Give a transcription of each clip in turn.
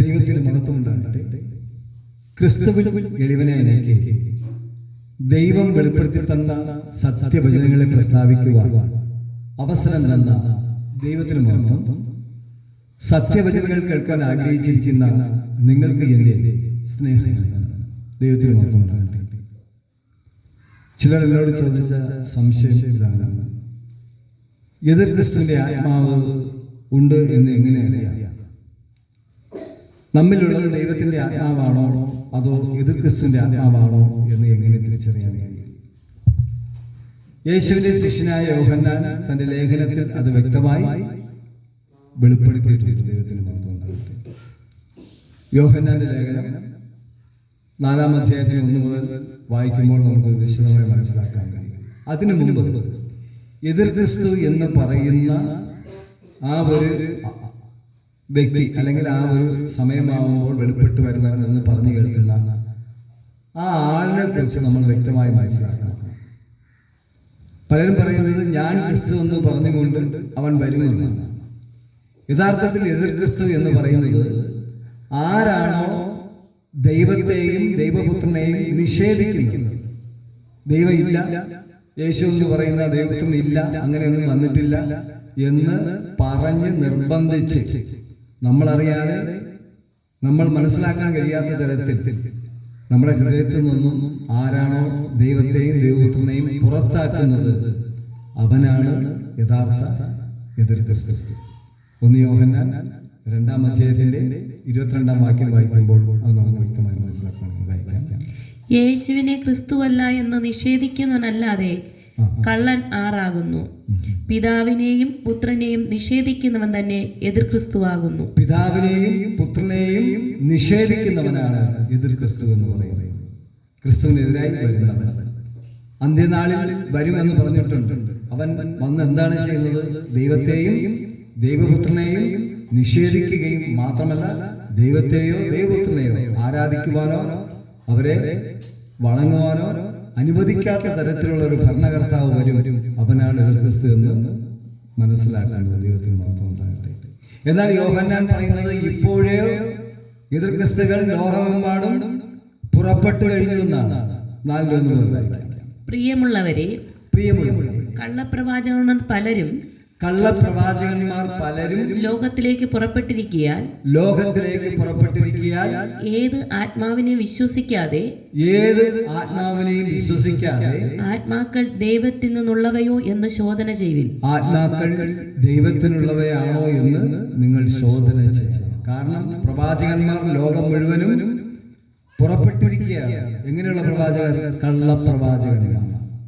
ദൈവത്തിന് മഹത്വം ഉണ്ടാകട്ടെ ക്രിസ്തുവിൽ എളിവനെ ദൈവം വെളിപ്പെടുത്തി തന്ന സത്യവചനങ്ങളെ പ്രസ്താവിക്കുവാൻ അവസരം തന്ന ദൈവത്തിന് മഹത്വം. സത്യവചനങ്ങൾ കേൾക്കാൻ ആഗ്രഹിച്ചിരിക്കുന്ന നിങ്ങൾക്ക് എന്റെ സ്നേഹം ദൈവത്തിന് മഹത്വം ഉണ്ടാകട്ടെ ചിലർ എന്നോട് ചോദിച്ച സംശയം ഇതാണ്. എതിർ ക്രിസ്തുവിന്റെ ആത്മാവ് ഉണ്ട് എന്ന് എങ്ങനെ അറിയാം? നമ്മിലുള്ളത് ദൈവത്തിന്റെ ആത്മാവാണോ? അതോ എതിർ ക്രിസ്തുവിന്റെ ആത്മാവാണോ എന്ന് എങ്ങനെ തിരിച്ചറിയാൻ യേശുവിന്റെ ശിഷ്യനായ യോഹന്നാൻ തന്റെ ലേഖനത്തിൽ അത് വ്യക്തമായി വെളിപ്പെടുത്തിയിട്ടുണ്ട് ദൈവത്തിന് യോഹന്നാന്റെ ലേഖനം നാലാം അധ്യായത്തിൽ ഒന്ന് മുതൽ വായിക്കുമ്പോൾ നമുക്ക് വിശദമായി മനസ്സിലാക്കാൻ കഴിയും. അതിനു മുമ്പ് എതിർ ക്രിസ്തു എന്ന് പറയുന്ന ആ ഒരു വ്യക്തി അല്ലെങ്കിൽ ആ ഒരു സമയമാവുമ്പോൾ വെളിപ്പെട്ട് വരുന്നവൻ പറഞ്ഞു കേൾക്കുന്ന ആ ആളിനെ കുറിച്ച് നമ്മൾ വ്യക്തമായി മനസ്സിലാക്കണം. പലരും പറയുന്നത് ഞാൻ ക്രിസ്തു എന്ന് പറഞ്ഞുകൊണ്ട് അവൻ വരുമെന്നാണ് യഥാർത്ഥത്തിൽ എതിർ ക്രിസ്തു എന്ന് പറയുന്നത് ആരാണോ ദൈവത്തെയും ദൈവപുത്രനെയും നിഷേധിക്കുന്നത്. ദൈവമില്ല യേശു എന്ന് പറയുന്ന ദൈവപുത്രൻ ഇല്ല അങ്ങനെയൊന്നും വന്നിട്ടില്ല എന്ന് പറഞ്ഞ് നിർബന്ധിച്ച് നമ്മളറിയാതെ നമ്മൾ മനസ്സിലാക്കാൻ കഴിയാത്ത തരത്തിൽ നമ്മുടെ ഹൃദയത്തിൽ നിന്നും ആരാണോ ദൈവത്തെയും ദൈവപുത്രനെയും പുറത്താക്കുന്നത് അവനാണ് യഥാർത്ഥ എതിർ ക്രിസ്തു. ഒന്ന് യോഹന്നാൻ രണ്ടാം അധ്യായത്തിന്റെ ഇരുപത്തിരണ്ടാം വാക്യം വായിക്കുമ്പോൾ അത് നമുക്ക് വ്യക്തമായി മനസ്സിലാക്കണം യേശുവിനെ ക്രിസ്തുവല്ല എന്ന് നിഷേധിക്കുന്നവനല്ലാതെ കള്ളൻ ആറാകുന്നു. പിതാവിനെയും പുത്രനെയും നിഷേധിക്കുന്നവൻ തന്നെ എതിർ ക്രിസ്തുവാകുന്നു. പിതാവിനെയും പുത്രനെയും നിഷേധിക്കുന്നവനാണ് എതിർ ക്രിസ്തു എന്ന് ക്രിസ്തുവിനെതിരായി വരുന്നവൻ. അന്ത്യനാളിൽ വരുമെന്ന് പറഞ്ഞിട്ടുണ്ട്. അവൻ വന്ന് എന്താണ് ചെയ്യുന്നത്? ദൈവത്തെയും ദൈവപുത്രനെയും നിഷേധിക്കുകയും മാത്രമല്ല ദൈവത്തെയോ ദൈവപുത്രനെയോ ആരാധിക്കുവാനോ അവരെ വണങ്ങുവാനോ അനുവദിക്കാത്ത തരത്തിലുള്ള ഒരു ഭരണകർത്താവ് വരും അവനാണ് ക്രിസ്തു എന്ന് മനസ്സിലാക്കേണ്ടത് ദൈവത്തിന് മാത്രം ഉണ്ടാകട്ടെ. എന്നാൽ യോഹന്നാൻ പറയുന്നത് ഇപ്പോഴേ എതിർ ക്രിസ്തുകൾ ലോകമെമ്പാടും പുറപ്പെട്ടു കഴിഞ്ഞു എന്നാണ്. നാലിലൊന്ന് പ്രിയമുള്ളവരെ പ്രിയമുള്ളവരെ. കള്ളപ്രവാചകന്മാർ പലരും കള്ളപ്രവാചകന്മാർ പലരും ലോകത്തിലേക്ക് പുറപ്പെട്ടിരിക്കാൻ ലോകത്തിലേക്ക് പുറപ്പെട്ടിരിക്കാൻ ഏത് ആത്മാവിനെ വിശ്വസിക്കാതെ ഏത് ആത്മാവിനെയും വിശ്വസിക്കാതെ ആത്മാക്കൾ ദൈവത്തിൽ നിന്നുള്ളവയോ എന്ന് ശോധന ചെയ്യുവിൻ. ആത്മാക്കൾ ദൈവത്തിനുള്ളവയാണോ എന്ന് നിങ്ങൾ ശോധന ചെയ്യും കാരണം പ്രവാചകന്മാർ ലോകം മുഴുവനും പുറപ്പെട്ടിരിക്കുകയാണ്. എങ്ങനെയുള്ള പ്രവാചകർ? കള്ളപ്രവാചകന്മാർ.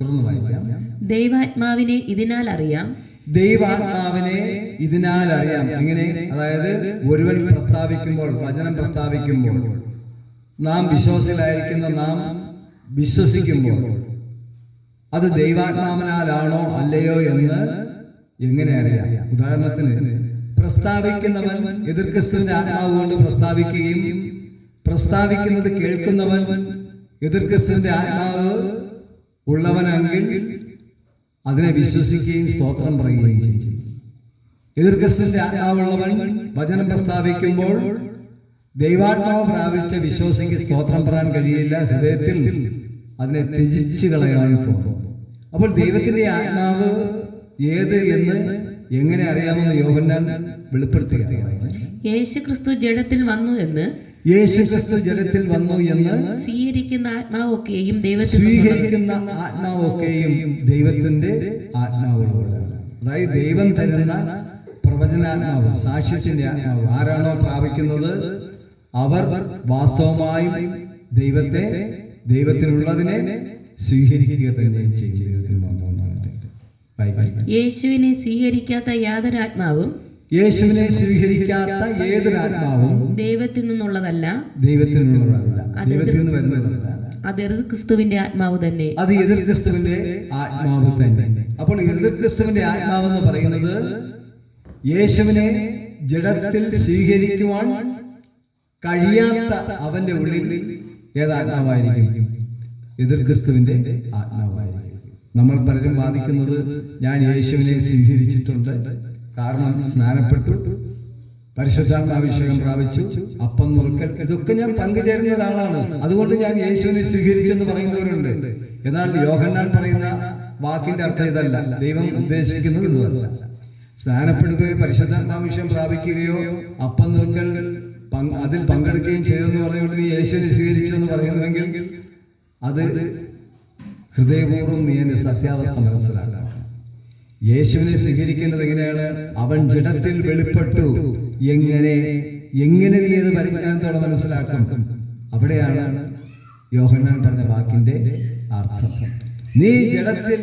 തുറന്നു വായിക്കാം. ദൈവാത്മാവിനെ ഇതിനാൽ അറിയാം. ദൈവാത്മാവിനെ ഇതിനാൽ അറിയാം എങ്ങനെ? അതായത് ഒരുവൻ പ്രസ്താവിക്കുമ്പോൾ വചനം പ്രസ്താവിക്കുമ്പോൾ നാം വിശ്വാസികളായിരിക്കുന്ന നാം വിശ്വസിക്കുമ്പോൾ അത് ദൈവാത്മാവിനാലാണോ അല്ലയോ എന്ന് എങ്ങനെ അറിയാം? ഉദാഹരണത്തിന് പ്രസ്താവിക്കുന്നവൻ എതിർ ക്രിസ്തുവിന്റെ ആത്മാവ് കൊണ്ട് പ്രസ്താവിക്കുകയും പ്രസ്താവിക്കുന്നത് കേൾക്കുന്നവൻ എതിർ ക്രിസ്തുവിന്റെ ആത്മാവ് ഉള്ളവനെങ്കിൽ അതിനെ വിശ്വസിക്കുകയും സ്തോത്രം പറയുകയും ചെയ്യും. എതിർ ക്രിസ്തുവിന്റെ ആത്മാവുള്ളവൻ വചനം പ്രസ്താവിക്കുമ്പോൾ ദൈവാത്മാവ് പ്രാപിച്ച വിശ്വാസിക്ക് സ്തോത്രം പറയാൻ കഴിയില്ല. ഹൃദയത്തിൽ അതിനെ ത്യജിച്ചു കളയാനും തോന്നും. അപ്പോൾ ദൈവത്തിന്റെ ആത്മാവ് ഏത് എന്ന് എങ്ങനെ അറിയാമെന്ന് യോഹന്നാൻ വെളിപ്പെടുത്തുകയാണ്. യേശു ക്രിസ്തു ജഡത്തിൽ വന്നു എന്ന് യേശു ക്രിസ്തു ജലത്തിൽ വന്നു എന്ന് സ്വീകരിക്കുന്ന ആത്മാവൊക്കെയും ദൈവത്തിൽ സ്വീകരിക്കുന്ന ആത്മാവൊക്കെയും ദൈവത്തിന്റെ ആത്മാവുള്ളവരാണ് അതായത് ദൈവം തരുന്ന പ്രവചനാത്മാവ് സാക്ഷ്യത്തിന്റെ ആത്മാവ് ആരാണോ പ്രാപിക്കുന്നത്? അവർ വാസ്തവമായും ദൈവത്തെ ദൈവത്തിനുള്ളതിനെ സ്വീകരിക്കുക തന്നെ ചെയ്യും. ദൈവത്തിന് യേശുവിനെ സ്വീകരിക്കാത്ത യാതൊരു ആത്മാവും യേശുവിനെ സ്വീകരിക്കാത്ത ഏതൊരു ആത്മാവും ദൈവത്തിൽ നിന്നുള്ളതല്ല. ദൈവത്തിനുള്ളതല്ല ദൈവത്തിൽ നിന്ന് വരുന്നതല്ല. അത് എതിർ ക്രിസ്തുവിന്റെ ആത്മാവ് തന്നെ. അത് എതിർ ക്രിസ്തുവിന്റെ ആത്മാവ് തന്നെ. അപ്പോൾ എതിർ ക്രിസ്തുവിന്റെ ആത്മാവ് എന്ന് പറയുന്നത് യേശുവിനെ ജഡത്തിൽ സ്വീകരിക്കുവാൻ കഴിയാത്ത അവന്റെ ഉള്ളിൽ ഏത് ആത്മാവായിരിക്കും? എതിർ ക്രിസ്തുവിന്റെ ആത്മാവായിരിക്കും. നമ്മൾ പലരും വാദിക്കുന്നത് ഞാൻ യേശുവിനെ സ്വീകരിച്ചിട്ടുണ്ട്. കാരണം സ്നാനപ്പെട്ടു. പരിശുദ്ധാത്മാഭിഷേകം പ്രാപിച്ചു. അപ്പം നുറുക്കൽ. ഇതൊക്കെ ഞാൻ പങ്കുചേരുന്ന ഒരാളാണ്. അതുകൊണ്ട് ഞാൻ യേശുവിനെ സ്വീകരിച്ചെന്ന് പറയുന്നവരുണ്ട്. എന്നാൽ യോഹന്നാൻ പറയുന്ന വാക്കിന്റെ അർത്ഥം ഇതല്ല. ദൈവം ഉദ്ദേശിക്കുന്നത് ഇതല്ല സ്നാനപ്പെടുകയോ പരിശുദ്ധാത്മാഭിഷേകം പ്രാപിക്കുകയോ അപ്പം നുറുക്കൽ അതിൽ പങ്കെടുക്കുകയും ചെയ്തെന്ന് പറയുന്നത് യേശുവിനെ സ്വീകരിച്ചു എന്ന് പറയുന്നുവെങ്കിൽ അത് ഹൃദയപൂർവം നീ എന്റെ സത്യാവസ്ഥ മനസ്സിലാക്കണം. യേശുവിനെ സ്വീകരിക്കേണ്ടത് എങ്ങനെയാണ്? അവൻ ജഡത്തിൽ വെളിപ്പെട്ടു. എങ്ങനെ? എങ്ങനെ നീ അത് പരിജ്ഞാനത്തോടെ മനസ്സിലാക്കും? അവിടെയാണ് യോഹന്നാൻ പറഞ്ഞ വാക്കിന്റെ അർത്ഥം. നീ ജഡത്തിൽ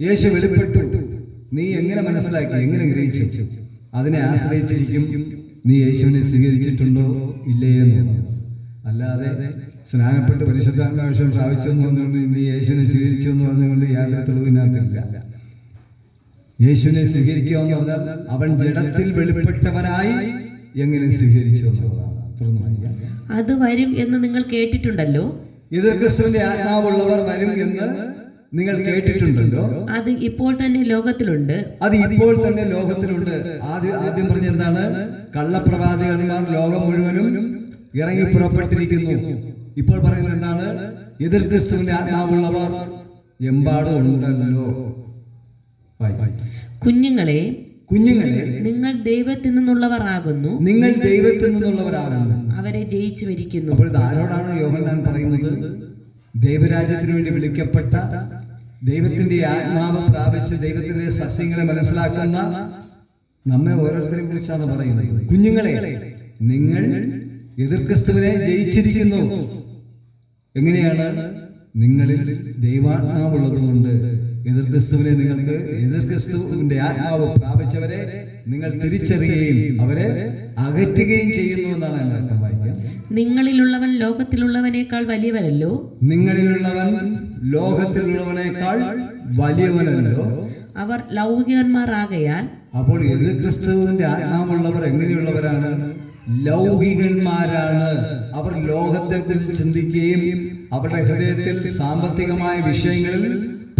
യേശു വെളിപ്പെട്ടു. നീ എങ്ങനെ മനസ്സിലാക്കി? എങ്ങനെ ഗ്രഹിച്ചു? അതിനെ ആശ്രയിച്ചിരിക്കും. നീ യേശുവിനെ സ്വീകരിച്ചിട്ടുണ്ടോ? ഇല്ലേ എന്ന് അല്ലാതെ സ്നാനപ്പെട്ട് പരിശുദ്ധാത്മാവിഷം പ്രാപിച്ചു എന്ന് പറഞ്ഞുകൊണ്ട് നീ യേശുവിനെ സ്വീകരിച്ചു എന്ന് പറഞ്ഞുകൊണ്ട് യാതൊരു തെളിവിനകത്തില്ല യേശുവിനെ സ്വീകരിക്കുക എന്ന് പറഞ്ഞാൽ അവൻ ജഡത്തിൽ വെളിപ്പെട്ടവനായി എങ്ങനെ സ്വീകരിച്ചു അത് വരും എന്ന് നിങ്ങൾ കേട്ടിട്ടുണ്ടല്ലോ. ഇത് ക്രിസ്തുവിന്റെ ആത്മാവുള്ളവർ വരും എന്ന് നിങ്ങൾ കേട്ടിട്ടുണ്ടല്ലോ. അത് ഇപ്പോൾ തന്നെ ലോകത്തിലുണ്ട്. അത് ഇപ്പോൾ തന്നെ ലോകത്തിലുണ്ട്. ആദ്യം ആദ്യം പറഞ്ഞ എന്താണ്? കള്ളപ്രവാചകന്മാർ ലോകം മുഴുവനും ഇറങ്ങി പുറപ്പെട്ടിരിക്കുന്നു. ഇപ്പോൾ പറയുന്നത് എന്താണ്? എതിർ ക്രിസ്തുവിന്റെ ആത്മാവുള്ളവർ എമ്പാടും ഉണ്ടല്ലോ. ബൈ വായി. കുഞ്ഞുങ്ങളെ കുഞ്ഞുങ്ങളെ നിങ്ങൾ ദൈവത്തിൽ നിന്നുള്ളവർ ആകുന്നു നിങ്ങൾ ദൈവത്തിൽ നിന്നുള്ളവരാകുന്നു. അവരെ ജയിച്ചു വരിക്കുന്നു അപ്പോൾ ആരോടാണ് യോഹന്നാൻ പറയുന്നത്? ദൈവരാജ്യത്തിന് വേണ്ടി വിളിക്കപ്പെട്ട ദൈവത്തിന്റെ ആത്മാവ് പ്രാപിച്ച് ദൈവത്തിന്റെ സസ്യങ്ങളെ മനസ്സിലാക്കുന്ന നമ്മെ ഓരോരുത്തരെ കുറിച്ചാണ് പറയുന്നത്. കുഞ്ഞുങ്ങളെ നിങ്ങൾ എതിർ ക്രിസ്തുവിനെ ജയിച്ചിരിക്കുന്നു. എങ്ങനെയാണ്? നിങ്ങളിൽ ദൈവാത്മാവുള്ളത് കൊണ്ട് എതിർ ക്രിസ്തുവിനെ നിങ്ങൾക്ക് എതിർ ക്രിസ്തുവിന്റെ ആത്മാവ് പ്രാപിച്ചവരെ നിങ്ങൾ തിരിച്ചറിയുകയും അവരെ അകറ്റുകയും ചെയ്യുന്നു എന്നാണ് എന്റെ അർത്ഥം വായിക്കാം നിങ്ങളിലുള്ളവൻ ലോകത്തിലുള്ളവനേക്കാൾ വലിയവനല്ലോ. നിങ്ങളിലുള്ളവൻ ലോകത്തിലുള്ളവനേക്കാൾ വലിയവനല്ലോ. അവർ ലൗകികന്മാരാകയാൽ അപ്പോൾ എതിർ ക്രിസ്തുവിന്റെ ആത്മാവുള്ളവർ എങ്ങനെയുള്ളവരാണ്? ലൗകികന്മാരാണ്. അവർ ലോകത്തെക്കുറിച്ച് ചിന്തിക്കുകയും അവരുടെ ഹൃദയത്തിൽ സാമ്പത്തികമായ വിഷയങ്ങളിൽ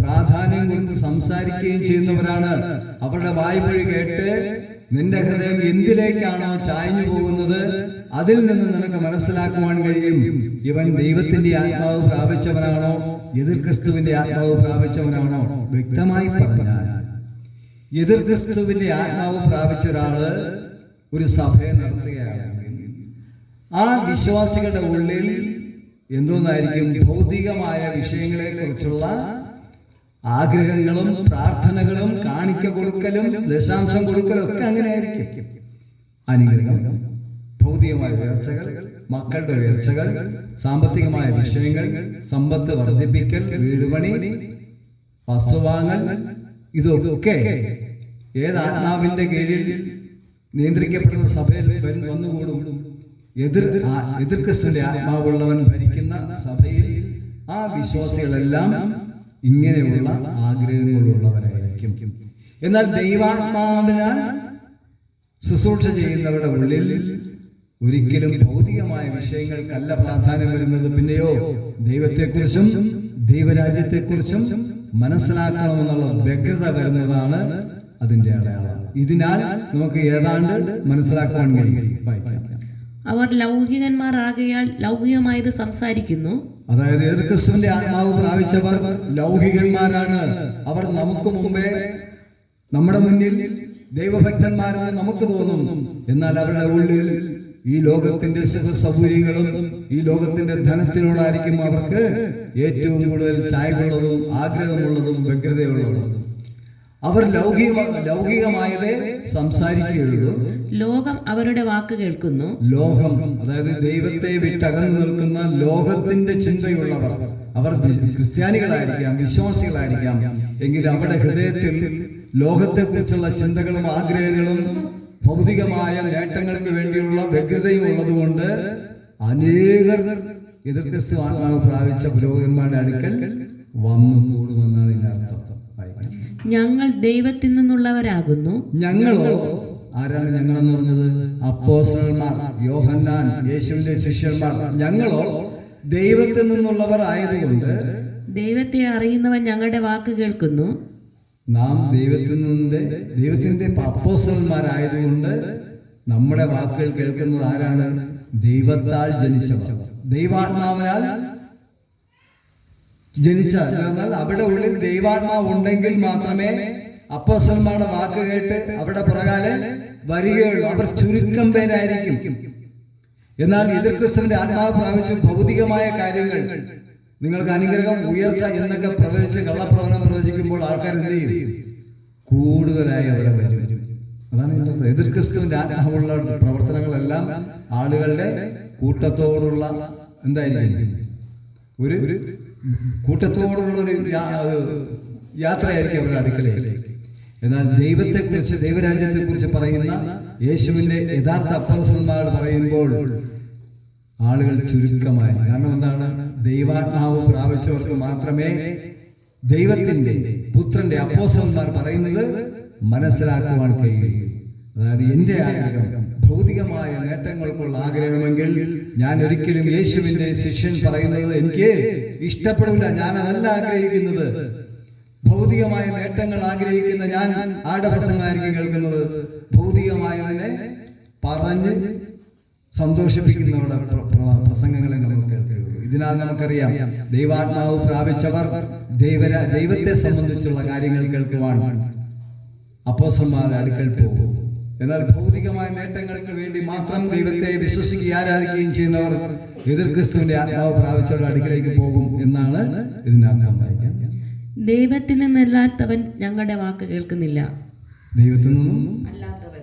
പ്രാധാന്യം കൊടുത്ത് സംസാരിക്കുകയും ചെയ്യുന്നവരാണ്. അവരുടെ വായ്മൊഴി കേട്ട് നിന്റെ ഹൃദയം എന്തിലേക്കാണോ ചായഞ്ഞു പോകുന്നത് അതിൽ നിന്ന് നിനക്ക് മനസ്സിലാക്കുവാൻ കഴിയും. ഇവൻ ദൈവത്തിന്റെ ആത്മാവ് പ്രാപിച്ചവനാണോ? എതിർ ക്രിസ്തുവിന്റെ ആത്മാവ് പ്രാപിച്ചവനാണോ? വ്യക്തമായി പറഞ്ഞാൽ. എതിർ ക്രിസ്തുവിന്റെ ആത്മാവ് പ്രാപിച്ച ഒരാൾ ഒരു സഭയെ നടത്തുകയാണ്. ആ വിശ്വാസികളുടെ ഉള്ളിൽ എന്തോന്നായിരിക്കും? ഭൗതികമായ വിഷയങ്ങളെ കുറിച്ചുള്ള ആഗ്രഹങ്ങളും പ്രാർത്ഥനകളും കാണിക്ക കൊടുക്കലും ദശാംശം കൊടുക്കലും ഒക്കെ അങ്ങനെ ആയിരിക്കും അനുഗ്രഹം ഭൗതികമായ ഉയർച്ചകൾ മക്കളുടെ ഉയർച്ചകൾ സാമ്പത്തികമായ വിഷയങ്ങൾ സമ്പത്ത് വർദ്ധിപ്പിക്കൽ വീടുപണി വസ്തുവാങ്ങൽ ഇതൊക്കെ ഏത് ആത്മാവിന്റെ കീഴിൽ നിയന്ത്രിക്കപ്പെടുന്ന സഭയിൽ വന്നുകൂടും. എതിർ എതിർ ക്രിസ്തുവിന്റെ ആത്മാവുള്ളവൻ ഭരിക്കുന്ന സഭയിൽ ആ വിശ്വാസികളെല്ലാം ഇങ്ങനെയുള്ള ആഗ്രഹങ്ങളുള്ളവരായിരിക്കും. എന്നാൽ ദൈവാത്മാവിനാൽ ശുശ്രൂഷ ചെയ്യുന്നവരുടെ ഉള്ളിൽ ഒരിക്കലും ഭൗതികമായ വിഷയങ്ങൾക്കല്ല പ്രാധാന്യം വരുന്നത്. പിന്നെയോ ദൈവത്തെക്കുറിച്ചും ദൈവരാജ്യത്തെക്കുറിച്ചും മനസ്സിലാക്കണമെന്നുള്ള വ്യഗ്രത വരുന്നതാണ് അതിന്റെ അടയാളം. ഇതിനാൽ നമുക്ക് ഏതാണ്ട് മനസ്സിലാക്കുവാൻ കഴിയും. അവർ അവർ ലൗകികന്മാരാകയാൽ ലൗകികമായത് സംസാരിക്കുന്നു. അതായത് എതിർ ക്രിസ്തുവിന്റെ ആത്മാവ് പ്രാപിച്ചവർ ലൗകികന്മാരാണ്. അവർ നമുക്ക് മുമ്പേ നമ്മുടെ മുന്നിൽ ദൈവഭക്തന്മാരാണ് നമുക്ക് തോന്നും. എന്നാൽ അവരുടെ ഉള്ളിൽ ഈ ലോകത്തിന്റെ സുഖ സൗകര്യങ്ങളും ഈ ലോകത്തിന്റെ ധനത്തിനോടായിരിക്കും അവർക്ക് ഏറ്റവും കൂടുതൽ ചായകളുള്ളതും ആഗ്രഹമുള്ളതും വ്യഗ്രതയുള്ളതും. അവർ ലൗകിക ലൗകികമായതേ സംസാരിക്കുകയുള്ളൂ. ലോകം അവരുടെ വാക്ക് കേൾക്കുന്നു. ലോകം അതായത് ദൈവത്തെ വിട്ടകന്നു നിൽക്കുന്ന ലോകത്തിന്റെ ചിന്തയുള്ളവർ. അവർ ക്രിസ്ത്യാനികളായിരിക്കാം വിശ്വാസികളായിരിക്കാം. എങ്കിലും അവരുടെ ഹൃദയത്തിൽ ലോകത്തെക്കുറിച്ചുള്ള ചിന്തകളും ആഗ്രഹങ്ങളും ഭൗതികമായ നേട്ടങ്ങൾക്ക് വേണ്ടിയുള്ള വ്യഗ്രതയും ഉള്ളതുകൊണ്ട് അനേകർ എതിർ ക്രിസ്തു ആത്മാവ് പ്രാപിച്ച പുരോഹിതന്മാരുടെ അടുക്കൽ വന്നു കൂടുമെന്നാണ് ഇതിന്റെ അർത്ഥം. ഞങ്ങൾ ദൈവത്തിൽ നിന്നുള്ളവരാകുന്നു. ഞങ്ങളോ? ആരാണ് ഞങ്ങൾ ഞങ്ങളെന്ന് പറഞ്ഞത്? അപ്പോസ്റ്റലന്മാർ യോഹന്നാൻ യേശുവിന്റെ ശിഷ്യന്മാർ. ഞങ്ങളോ? ദൈവത്തിൽ നിന്നുള്ളവർ ആയതുകൊണ്ട് ദൈവത്തെ അറിയുന്നവൻ ഞങ്ങളുടെ വാക്ക് കേൾക്കുന്നു. നാം ദൈവത്തിൽ നിന്നിന്റെ ദൈവത്തിന്റെ അപ്പോസ്റ്റലന്മാരായതുകൊണ്ട് നമ്മുടെ വാക്കുകൾ കേൾക്കുന്നത് ആരാണ്? ദൈവത്താൽ ജനിച്ചവർ. ദൈവാത്മാവിനാൽ ജനിച്ച എന്നാൽ അവിടെ ഉള്ളിൽ ദൈവാത്മാവ് ഉണ്ടെങ്കിൽ മാത്രമേ അപ്പോസന്മാരുടെ വാക്ക് കേട്ട് അവിടെ പുറകാലെ വരികയുള്ളൂ. അവർ ചുരുക്കം പേരായിരിക്കും. എന്നാൽ എതിർ ക്രിസ്തുവിന്റെ ആത്മാവ് പ്രാപിച്ച ഭൗതികമായ കാര്യങ്ങൾ. നിങ്ങൾക്ക് അനുഗ്രഹം ഉയർച്ച എന്നൊക്കെ പ്രവചിച്ച് കള്ളപ്രവനം പ്രവചിക്കുമ്പോൾ ആൾക്കാർ എന്ത് ചെയ്യും? കൂടുതലായി അവിടെ വരും. അതാണ്. എതിർ ക്രിസ്തുവിന്റെ ആത്മാവുള്ള പ്രവർത്തനങ്ങളെല്ലാം ആളുകളുടെ കൂട്ടത്തോടുള്ള എന്തായിരിക്കും? ഒരു കൂട്ടത്തോടുള്ള ഒരു യാ- അത് യാത്രയായിരിക്കും അവരുടെ അടുക്കളയിൽ എന്നാൽ ദൈവത്തെക്കുറിച്ച് ദൈവരാജ്യത്തെക്കുറിച്ച് പറയുന്ന യേശുവിന്റെ യഥാർത്ഥ അപ്പറസന്മാർ പറയുമ്പോൾ ആളുകൾ ചുരുക്കമായി. കാരണം എന്താണ്? ദൈവാത്മാവ് പ്രാപിച്ചവർക്ക് മാത്രമേ ദൈവത്തിന്റെ പുത്രന്റെ അപ്പോസന്മാർ പറയുന്നത് മനസ്സിലാക്കുവാൻ കഴിയും. അതായത് എന്റെ ആഗ്രഹം ഭൗതികമായ നേട്ടങ്ങൾക്കുള്ള ആഗ്രഹമെങ്കിൽ ഞാൻ ഒരിക്കലും യേശുവിന്റെ ശിഷ്യൻ പറയുന്നത് എനിക്ക് ഇഷ്ടപ്പെടില്ല. ഞാൻ അതല്ല ആഗ്രഹിക്കുന്നത്. ഭൗതികമായ നേട്ടങ്ങൾ ആഗ്രഹിക്കുന്ന ഞാൻ ആടെ പ്രസംഗമായിരിക്കും കേൾക്കുന്നത്? ഭൗതികമായതിനെ പറഞ്ഞ് സന്തോഷിപ്പിക്കുന്നവരുടെ പ്ര- പ്ര- പ്രസംഗങ്ങളെ ഇതിനാൽ നമുക്കറിയാം ദൈവാത്മാവ് പ്രാപിച്ചവർ ദൈവര ദൈവത്തെ സംബന്ധിച്ചുള്ള കാര്യങ്ങൾ കേൾക്കുവാൻ അപ്പോസന്മാരുടെ അടുക്കൽ പോകും. എന്നാൽ ഭൗതികമായ നേട്ടങ്ങൾക്ക് വേണ്ടി മാത്രം ദൈവത്തെ വിശ്വസിക്കുകയും ആരാധിക്കുകയും ചെയ്യുന്നവർ എതിർ ക്രിസ്തുവിന്റെ ആത്മാവ് പ്രാപിച്ചവരുടെ അടുക്കിലേക്ക് പോകും എന്നാണ് ഇതിന്റെ അർത്ഥം. വായിക്കാൻ ദൈവത്തിൽ നിന്നല്ലാത്തവൻ ഞങ്ങളുടെ വാക്ക് കേൾക്കുന്നില്ല. ദൈവത്തിൽ നിന്നും? അല്ലാത്തവൻ.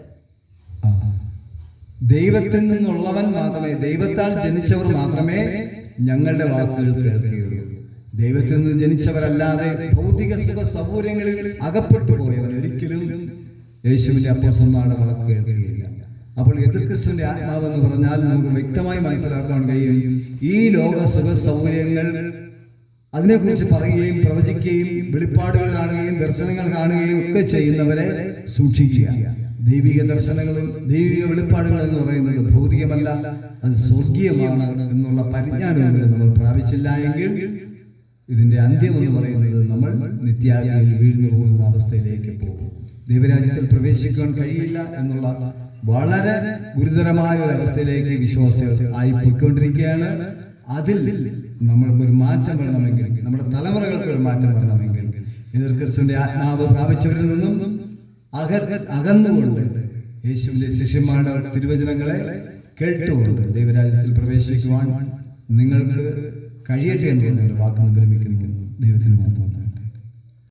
ദൈവത്തിൽ നിന്നുള്ളവൻ മാത്രമേ ദൈവത്താൽ ജനിച്ചവർ മാത്രമേ ഞങ്ങളുടെ വാക്കുകൾ കേൾക്കുകയുള്ളൂ. ദൈവത്തിൽ നിന്ന് ജനിച്ചവരല്ലാതെ ഭൗതിക സുഖ സൗകര്യങ്ങളിൽ അകപ്പെട്ടു പോയവൻ ഒരിക്കലും യേശുവിന്റെ അപ്പോസന്മാരുടെ വാക്ക് കേൾക്കുകയില്ല. അപ്പോൾ എതിർ ക്രിസ്തുവിന്റെ ആത്മാവ് എന്ന് പറഞ്ഞാൽ നമുക്ക് വ്യക്തമായി മനസ്സിലാക്കാൻ കഴിയും. ഈ ലോക സുഖ സൗകര്യങ്ങൾ അതിനെക്കുറിച്ച് പറയുകയും പ്രവചിക്കുകയും വെളിപ്പാടുകൾ കാണുകയും ദർശനങ്ങൾ കാണുകയും ഒക്കെ ചെയ്യുന്നവരെ സൂക്ഷിക്കുക. ദൈവിക ദർശനങ്ങളും ദൈവിക വെളിപ്പാടുകൾ എന്ന് പറയുന്നത് ഭൗതികമല്ല അത് സ്വർഗീയമാണ് എന്നുള്ള പരിജ്ഞാനം നമ്മൾ പ്രാപിച്ചില്ല എങ്കിൽ ഇതിന്റെ അന്ത്യം എന്ന് പറയുന്നത് നമ്മൾ നിത്യാഗയിൽ വീഴ്ന്നു പോകുന്ന അവസ്ഥയിലേക്ക് പോകും. ദൈവരാജ്യത്തിൽ പ്രവേശിക്കാൻ കഴിയില്ല എന്നുള്ള വളരെ ഗുരുതരമായ ഒരു അവസ്ഥയിലേക്ക് വിശ്വാസികൾ ആയി പോയിക്കൊണ്ടിരിക്കുകയാണ് അതിൽ നമ്മൾക്കൊരു മാറ്റം വരണമെങ്കിൽ നമ്മുടെ തലമുറകൾക്ക് ഒരു മാറ്റം വരണമെങ്കിൽ എതിർ ക്രിസ്തുവിന്റെ ആത്മാവ് പ്രാപിച്ചവരിൽ നിന്നും അക അകന്നുകൊണ്ട് യേശുവിന്റെ ശിഷ്യന്മാരുടെ തിരുവചനങ്ങളെ കേട്ടുകൊണ്ട് ദൈവരാജ്യത്തിൽ പ്രവേശിക്കുവാൻ നിങ്ങൾക്ക് കഴിയട്ടെ എന്ന് വാക്ക് വിരമിക്കുന്നു ദൈവത്തിന് മാത്രം